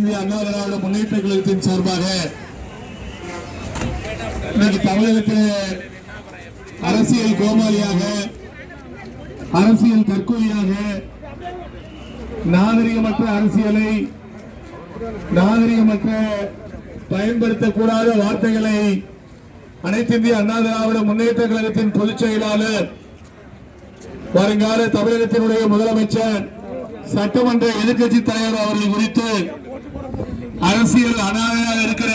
அண்ணா திராவிட முன்னேற்ற கழகத்தின் சார்பாக இன்னைக்கு தமிழகத்தில் அரசியல் கோமாளியாக அரசியல் தற்கொலையாக நாகரிகமற்ற அரசியலை நாகரிகமற்ற பயன்படுத்தக்கூடாத வார்த்தைகளை அனைத்து இந்திய அண்ணா திராவிட முன்னேற்ற கழகத்தின் பொதுச் செயலாளர் வருங்கால தமிழகத்தினுடைய முதலமைச்சர் சட்டமன்ற எதிர்கட்சி தலைவர் அவர்கள் குறித்து அரசியல் அனாதையாக இருக்கிற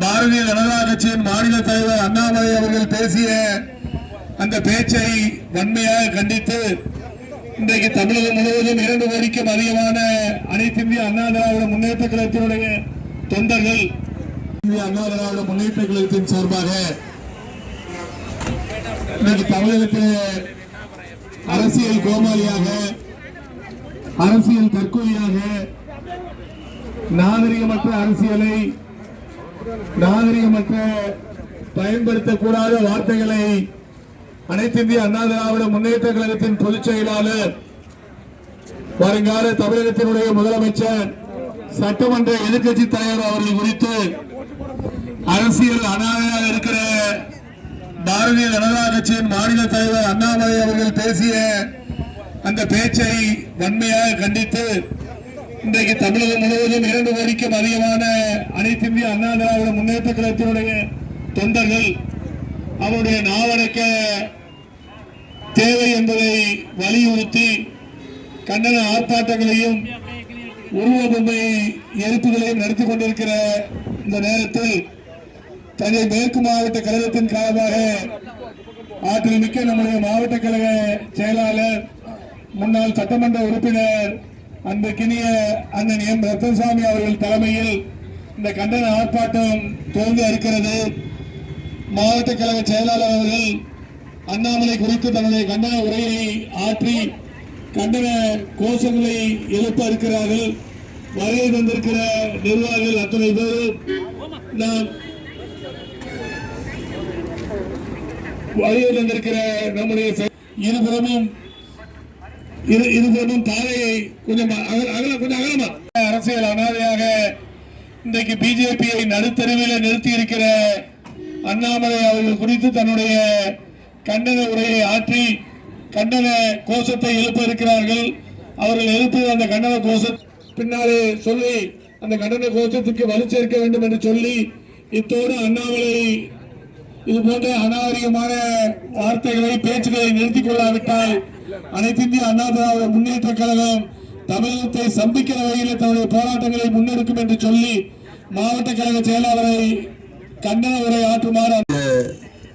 பாரதிய ஜனதா கட்சியின் மாநில தலைவர் அண்ணாமலை அவர்கள் பேசிய அந்த பேச்சை வன்மையாக கண்டித்து இன்றைக்கு தமிழகம் முழுவதும் இரண்டு கோடிக்கும் அதிகமான அனைத்து இந்திய அண்ணா திராவிட முன்னேற்ற கழகத்தினுடைய தொண்டர்கள் இந்திய அண்ணா திராவிட முன்னேற்ற கழகத்தின் சார்பாக இன்னைக்கு தமிழகத்தில் அரசியல் கோமாளியாக அரசியல் தற்கொலையாக நாகரிகமற்ற அரசியலை நாகரிகமற்ற பயன்படுத்தக்கூடாத வார்த்தைகளை அனைத்து இந்திய அண்ணா திராவிட முன்னேற்ற கழகத்தின் பொதுச் செயலாளர் வருங்கால தமிழகத்தினுடைய முதலமைச்சர் சட்டமன்ற எதிர்கட்சி தலைவர் அவர்கள் குறித்து அரசியல் அனாதையாக இருக்கிற பாரதிய ஜனதா கட்சியின் மாநில தலைவர் அண்ணாமலை அவர்கள் பேசிய அந்த பேச்சை வன்மையாக கண்டித்து இன்றைக்கு தமிழகம் முழுவதும் இரண்டு கோடிக்கும் அதிகமான அனைத்து இந்திய அண்ணா திராவிட முன்னேற்ற கழகத்தினுடைய தொண்டர்கள் அவருடைய நாவடக்க தேவை என்பதை வலியுறுத்தி கண்டன ஆர்ப்பாட்டங்களையும் உருவ பொம்மை எரிப்புகளையும் நடத்தி கொண்டிருக்கிற இந்த நேரத்தில் தஞ்சை மேற்கு மாவட்ட கழகத்தின் காரணமாக ஆற்றல் மிக்க நம்முடைய மாவட்ட கழக செயலாளர் முன்னாள் சட்டமன்ற உறுப்பினர் அன்புக்கினிய அண்ணன் எம் ரத்தனசாமி அவர்கள் தலைமையில் இந்த கண்டன ஆர்ப்பாட்டம் துவங்க இருக்கிறது. மாவட்ட கழக செயலாளர் அவர்கள் அண்ணாமலை குறித்து தன்னுடைய கண்டன உரையை ஆற்றி கண்டன கோஷங்களை எழுப்ப இருக்கிறார்கள். வருகை தந்திருக்கிற நிர்வாகிகள் அத்தனை பேர் நாம் வருகை தந்திருக்கிற நம்முடைய இருபுறமும் இது இரு இருபுறமும் பாதையை கொஞ்சம் அகல அகல கொஞ்சம் அகலமா. அரசியல் அனாதையாக இன்றைக்கு பிஜேபியை நடுத்தருவில் நிறுத்தி இருக்கிற அண்ணாமலை அவர்கள் குறித்து தன்னுடைய கண்டன உரையை ஆற்றி கண்டன கோஷத்தை எழுப்ப இருக்கிறார்கள் அவர்கள் எழுப்பிய அந்த கண்டன கோஷ பின்னாலே சொல்லி அந்த கண்டன கோஷத்துக்கு வலு சேர்க்க வேண்டும் என்று சொல்லி இத்தோடு அண்ணாமலை இது போன்ற அநாகரிகமான வார்த்தைகளை பேச்சுகளை நிறுத்திக் கொள்ளாவிட்டால் அனைத்து இந்திய அண்ணா திராவிட முன்னேற்ற கழகம் தமிழகத்தை சந்திக்கிற வகையில் தன்னுடைய போராட்டங்களை முன்னெடுக்கும் என்று சொல்லி மாவட்ட கழக செயலாளரை கண்டன உரை ஆற்றுமாறு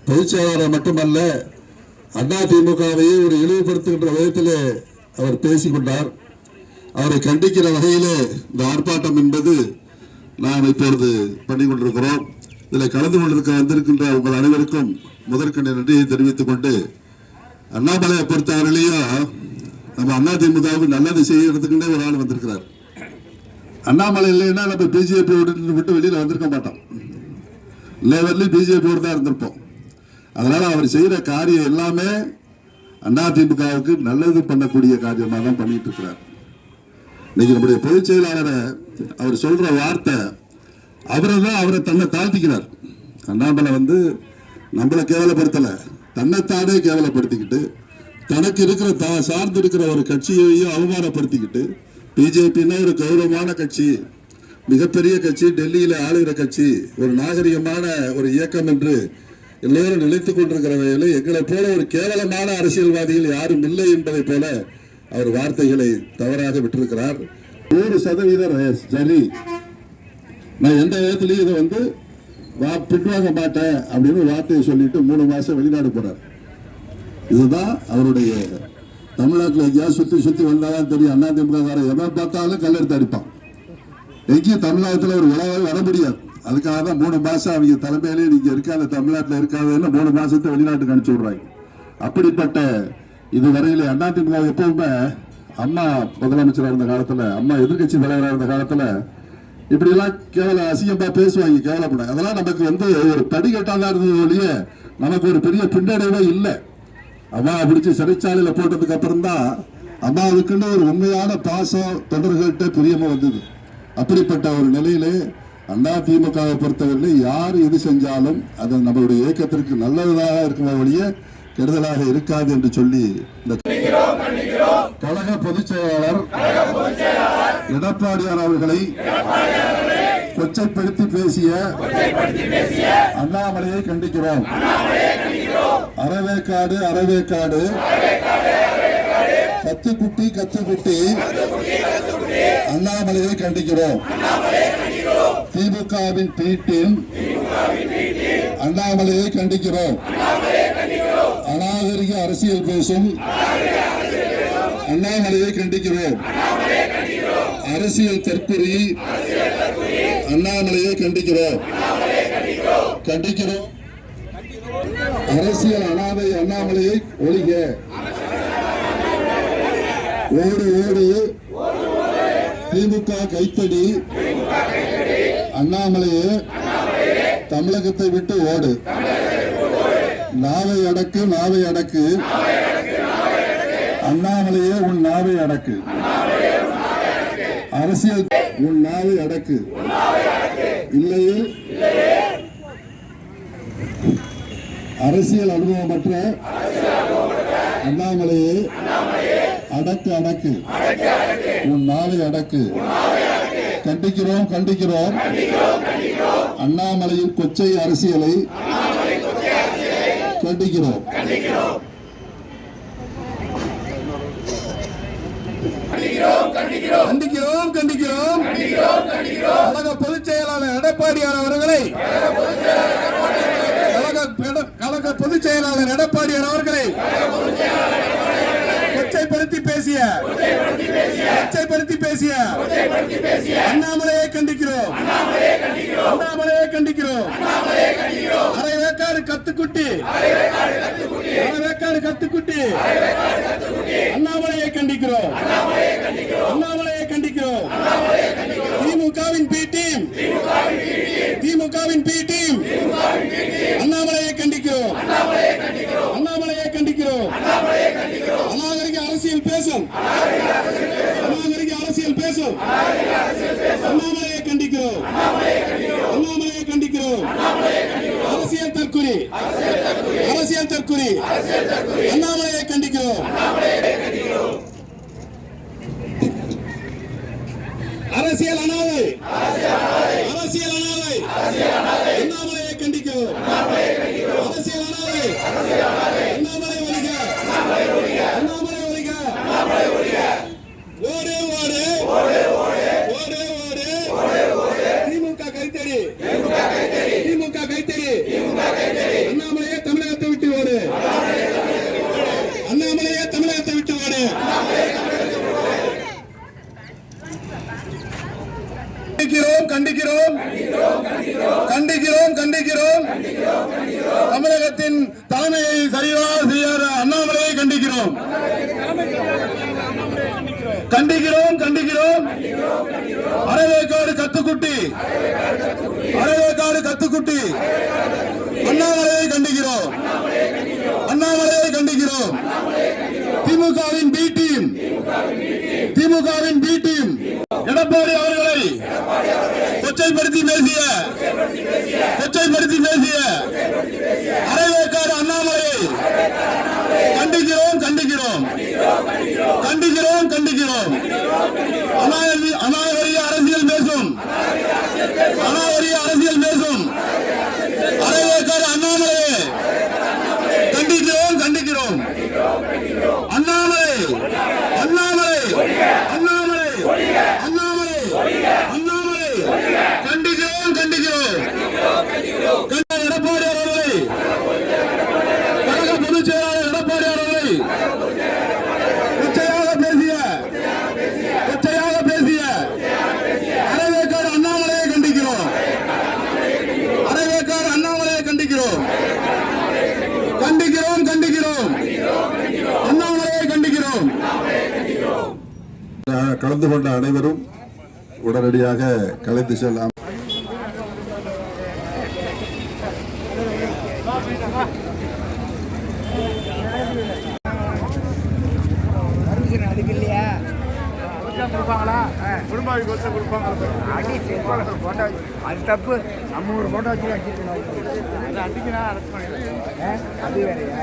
பொதுச் செயலாளர் மட்டுமல்ல அண்ணா திமுகவையே ஒரு இழிவுபடுத்துகின்ற விதத்தில் அவர் பேசிக்கொண்டார். அவரை கண்டிக்கிற வகையிலே இந்த ஆர்ப்பாட்டம் என்பது நாம் இப்பொழுது பண்ணி கொண்டிருக்கிறோம். இதில் கலந்து கொண்டிருக்க வந்திருக்கின்ற உங்கள் அனைவருக்கும் முதற்கண்ட நன்றியை தெரிவித்துக் கொண்டு அண்ணாமலையை பொறுத்தவரையிலையும் நம்ம அண்ணா திமுகவுக்கு நல்லது செய்யறதுக்குன்னே ஒரு ஆள் வந்திருக்கிறார். அண்ணாமலை இல்லைன்னா நம்ம பிஜேபி விட்டு விட்டு வந்திருக்க மாட்டோம். லேவர்லேயும் பிஜேபியோடு தான் இருந்திருப்போம். அதனால் அவர் செய்கிற காரியம் எல்லாமே அதிமுகவுக்கு நல்லது பண்ணக்கூடிய காரியமாக தான் பண்ணிட்டு இருக்கிறார். இன்னைக்கு நம்முடைய பொதுச் செயலாளரை அவர் சொல்கிற வார்த்தை அவரை தான் அவரை தன்னை தாழ்த்திக்கிறார். அண்ணாமலை வந்து நம்மளை கேவலப்படுத்தலை. தன்னைத்தானே கேவலப்படுத்திக்கிட்டு தனக்கு இருக்கிற தா சார்ந்து இருக்கிற ஒரு கட்சியையும் அவமானப்படுத்திக்கிட்டு பிஜேபின்னா ஒரு கௌரவமான கட்சி மிகப்பெரிய கட்சி டெல்லியில் ஆளுகிற கட்சி ஒரு நாகரிகமான ஒரு இயக்கம் என்று எல்லோரும் நினைத்துக் கொண்டிருக்கிற வேளையில் எங்களை போல ஒரு கேவலமான அரசியல்வாதிகள் யாரும் இல்லை என்பதை போல அவர் வார்த்தைகளை தவறாக விட்டிருக்கிறார். நூறு சதவீத சரி நான் எந்த விதத்திலையும் இதை வந்து வா பின்வாங்க மாட்டேன் அப்படின்னு வார்த்தையை சொல்லிட்டு மூணு மாசம் வெளிநாடு போறார். இதுதான் அவருடைய தமிழ்நாட்டில் எங்கேயாவது சுத்தி சுத்தி வந்தாதான் தெரியும். அண்ணா திமுக எதை பார்த்தாலும் கல்லெடுத்து அடிப்பான். எங்கேயும் தமிழ்நாட்டில் ஒரு உலகவே வர முடியாது. அதுக்காக தான் மூணு மாசம் அவங்க தலைமையிலே நீங்க இருக்காத தமிழ்நாட்டில் இருக்காதுன்னு மூணு மாசத்தை வெளிநாட்டுக்கு அனுப்பிச்சு விடுறாங்க. அப்படிப்பட்ட இதுவரையில திமுக எப்பவுமே அம்மா முதலமைச்சராக இருந்த காலத்துல அம்மா எதிர்க்கட்சி தலைவராக இருந்த காலத்துல இப்படி எல்லாம் கேவல அசிங்கமா பேசுவாங்க கேவலப்பட அதெல்லாம் நமக்கு வந்து ஒரு படிக்கட்டாக தான் இருந்தது ஒழிய நமக்கு ஒரு பெரிய பின்னடைவே இல்லை. அம்மா பிடிச்சி சிறைச்சாலையில போட்டதுக்கு அப்புறம் தான் அம்மாவுக்குன்னு ஒரு உண்மையான பாசம் தொண்டர்கள்ட்ட பிரியமாக வந்தது. அப்படிப்பட்ட ஒரு நிலையிலே அண்ணா திமுகவை பொறுத்தவரை யார் எது செஞ்சாலும் அது நம்மளுடைய இயக்கத்திற்கு நல்லதாக இருக்குமே ஒழிய கெடுதலாக இருக்காது என்று சொல்லி இந்த கழக பொதுச் செயலாளர் எடப்பாடியார் அவர்களை கொச்சைப்படுத்தி பேசிய அண்ணாமலையை கண்டிக்கிறோம். அறவேக்காடு அறவேக்காடு கத்துக்குட்டி கத்துக்குட்டி அண்ணாமலையை கண்டிக்கிறோம். திமுகவின் பீட்டின் அண்ணாமலையை கண்டிக்கிறோம். அநாகரிக அரசியல் பேசும் அண்ணாமலையை கண்டிக்கிறோம். அரசியல் தற்கொலை அண்ணாமலையை கண்டிக்கிறோம். கண்டிக்கிறோம். அரசியல் அனாதை அண்ணாமலையை ஒழிக. ஓடு ஓடு. திமுக கைத்தடி அண்ணாமலையே தமிழகத்தை விட்டு ஓடு. நாவை அடக்கு நாவை அடக்கு. அண்ணாமலையே உன் நாவை அடக்கு. அரசியல் உன் நாவை அடக்கு. இல்லையே? அரசியல் அனுபவமற்ற அண்ணாமலையே அடக்கு அடக்கு. உன் நாவை அடக்கு. கண்டிக்கிறோம் கண்டிக்கிறோம். அண்ணாமலையின் கொச்சை அரசியலை கண்டிக்கிறோம். கண்டிக்கிறோம். கண்டிக்கிறோம் கழக பொதுச் செயலாளர் எடப்பாடியார் அவர்களை. கழக பொதுச் செயலாளர் எடப்பாடியார் அவர்களை. பேசிய. கொச்சைப்படுத்தி பேசிய. அண்ணாமலையை கண்டிக்கிறோம். அண்ணாமலையை கண்டிக்கிறோம். அரை வேக்காடு கத்துக்குட்டி. அரை வேக்காடு கத்துக்குட்டி. அண்ணாமலையை கண்டிக்கிறோம். அண்ணாமலையை கண்டிக்கிறோம். திமுகவின் பி டீம். திமுகவின் பி டீம். அண்ணாமலையை கண்டிக்கிறோம் அண்ணாமலையை கண்டிக்கிறோம் அநாகரிக அரசியல் பேசும். அநாகரிக அரசியல் பேசும். அண்ணாமலையை கண்டிக்கிறோம். அண்ணாமலையை கண்டிக்கிறோம். அரசியல் தற்குறி அரசியல் தற்குறி அண்ணாமலையை கண்டிக்கிறோம். அரசியல் அனாதை அரசியல் அனாதை அண்ணாமலையை கண்டிக்கிறோம் அரசியல் அனாதை அண்ணாமலை ஒழிக அண்ணாமலை ஒழிக ஓடு ஓடு ஓடு ஓடு திமுக கைத்தறி திமுக கைத்தறி அண்ணாமலையே தமிழகத்தை விட்டு ஓடு அண்ணாமலையே தமிழகத்தை விட்டு ஓடு கண்டிக்கிறோம் கண்டிக்கிறோம். கண்டிக்கிறோம் கண்டிக்கிறோம். தமிழகத்தின் தலைமையை சரிவாக செய்யாத அண்ணாமலையை கண்டிக்கிறோம். கண்டிக்கிறோம் கண்டிக்கிறோம். அரவேக்காடு கத்துக்குட்டி. அரவேக்காடு கத்துக்குட்டி. அண்ணாமலையை கண்டிக்கிறோம். அண்ணாமலையை கண்டிக்கிறோம். திமுகவின் பி டீம் திமுகவின் பி டீம் எடப்பாடி அவர்கள் கொச்சைப்படுத்தி பேசிய கொச்சைப்படுத்தி பேசிய அரைவேக்காடு அண்ணாமலையை கண்டிக்கிறோம் கண்டிக்கிறோம். கண்டிக்கிறோம் கண்டிக்கிறோம். அநாகரி- அரசியல் பேசும். அநாகரிக அரசியல் பேசும். அரைவேக்காடு அண்ணாமலையை கண்டிக்கிறோம் கண்டிக்கிறோம். அண்ணாமலை அண்ணாமலை அண்ணாமலை அண்ணாமலை அண்ணாமலை கண்டிக்கிறோம் கண்டிக்கிறோம் கண்ட எடப்பாடி அவர்களை கழக பொதுச் செயலாளர் எடப்பாடி அவர்களை கொச்சையாக பேசிய கொச்சையாக பேசிய அரைவேக்காடு அண்ணாமலையை கண்டிக்கிறோம் அரைவேக்காடு அண்ணாமலையை கண்டிக்கிறோம் கண்டிக்கிறோம் கண்டிக்கிறோம் அண்ணாமலையை கண்டிக்கிறோம் கலந்து கொண்ட அனைவரும் உடனடியாக கலைத்து செல்லாம் பர்மிஷன் இல்லையா கொடுப்பாங்களா குடும்ப அடி அது தப்பு நம்ம ஒரு போட்டோ வச்சு அது அடிக்கணும் அது வேறையா